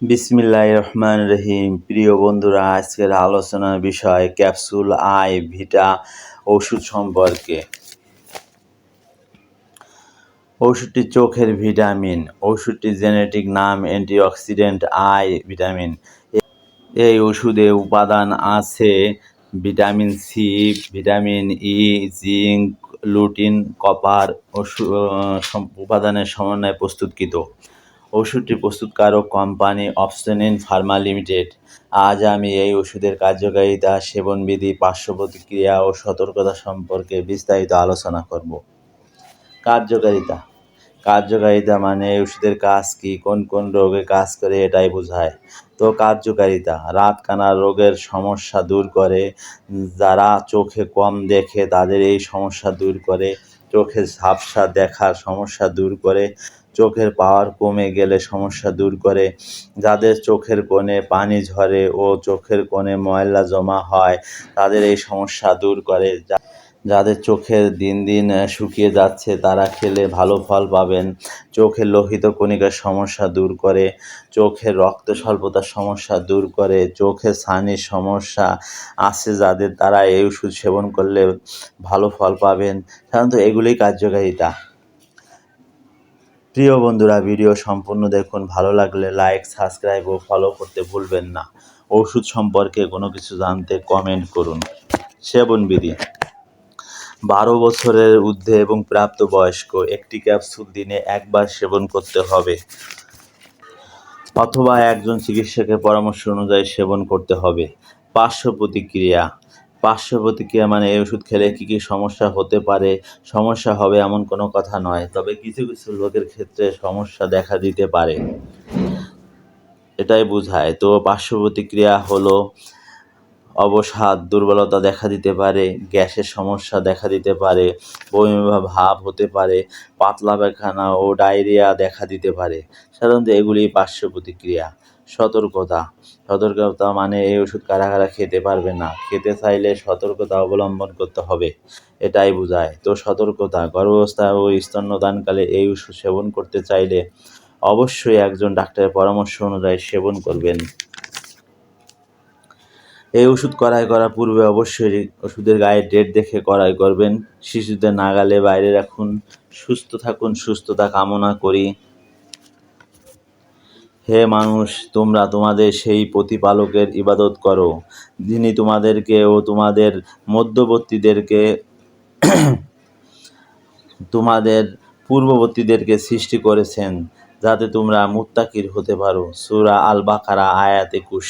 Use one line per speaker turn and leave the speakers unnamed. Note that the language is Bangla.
বিসমিল্লাহ রহমান রহিম। প্রিয় বন্ধুরা, আজকের আলোচনার বিষয় ক্যাপসুল আই, ভিটা ওষুধ সম্পর্কে। ওষুধটি চোখের ভিটামিন, ওষুধটি জেনেটিক নাম অ্যান্টিঅক্সিডেন্ট আই ভিটামিন। এই ওষুধে উপাদান আছে vitamin C, vitamin E, zinc, lutein, copper উপাদানের সমন্বয়ে প্রস্তুতকৃত। ওষুধটি প্রস্তুতকারক কোম্পানি অপশনিন ফার্মা লিমিটেড। আজ আমি এই ওষুধের কার্যকারিতা, সেবনবিধি পার্শ্ব প্রতিক্রিয়া ও সতর্কতা সম্পর্কে বিস্তারিত আলোচনা করব। কার্যকারিতা। কার্যকারিতা মানে ওষুধের কাজ কি, কোন কোন রোগে কাজ করে এটাই বোঝায়। তো কার্যকারিতা রাত কানা রোগের সমস্যা দূর করে, যারা চোখে কম দেখে তাদের এই সমস্যা দূর করে, চোখে ঝাপসা দেখার সমস্যা দূর করে চোখের পাওয়ার কমে গেলে সমস্যা দূর করে। যাদের চোখের কোণে পানি ঝরে ও চোখের কোণে ময়লা জমা হয়, তাদের এই সমস্যা দূর করে। যাদের চোখের দিন দিন শুকিয়ে যাচ্ছে, তারা খেলে ভালো ফল পাবেন। চোখের লোহিত কণিকার সমস্যা দূর করে। চোখের রক্ত স্বল্পতার সমস্যা দূর করে। চোখের ছানির সমস্যা আছে যাদের, তারা এই ওষুধ সেবন করলে ভালো ফল পাবেন। সাধারণত এগুলোই কার্যকারিতা। প্রিয় বন্ধুরা, ভিডিও সম্পূর্ণ দেখুন। ভালো লাগলে লাইক সাবস্ক্রাইব ও ফলো করতে ভুলবেন না। ওষুধ সম্পর্কে কোনো কিছু জানতে কমেন্ট করুন। সেবন বিধি। বারো বছরের ঊর্ধ্বে এবং প্রাপ্তবয়স্ক, একটি ক্যাপসুল দিনে একবার সেবন করতে হবে। অথবা একজন চিকিৎসকের পরামর্শ অনুযায়ী সেবন করতে হবে। পার্শ্ব প্রতিক্রিয়া। পার্শ্ব প্রতিক্রিয়া মানে এই ওষুধ খেলে কী কী সমস্যা হতে পারে, সমস্যা হবে এমন কোনো কথা নয়, তবে কিছু কিছু লোকের ক্ষেত্রে সমস্যা দেখা দিতে পারে। এটাই বোঝায়। তো পার্শ্ব প্রতিক্রিয়া হলো অবসাদ, দুর্বলতা দেখা দিতে পারে, গ্যাসের সমস্যা দেখা দিতে পারে বমি ভাব হতে পারে, পাতলা পায়খানা ও ডায়রিয়া দেখা দিতে পারে। সাধারণত এগুলি পার্শ্ব প্রতিক্রিয়া। সতর্কতা। সতর্কতা মানে এই ওষুধ কারা কারা খেতে পারবে না। খেতে চাইলে সতর্কতা অবলম্বন করতে হবে, এটাই বোঝায়। তো সতর্কতা, গর্ভাবস্থা ও স্তন্যদানকালে এই ওষুধ সেবন করতে চাইলে অবশ্যই একজন ডাক্তারের পরামর্শ অনুযায়ী সেবন করবেন। এই ওষুধ করাই করার পূর্বে অবশ্যই ওষুধের গায়ে ডেট দেখে করাই করবেন। শিশুদের নাগালে বাইরে রাখুন, সুস্থ থাকুন, সুস্থতা কামনা করি। হে মানুষ, তোমরা তোমাদের সেই প্রতিপালকের ইবাদত করো, যিনি তোমাদেরকে ও তোমাদের মধ্যবর্তীদেরকে তোমাদের পূর্ববর্তীদেরকে সৃষ্টি করেছেন, যাতে তোমরা মুত্তাকির হতে পারো। সুরা আল বাকারা আয়াত একুশ।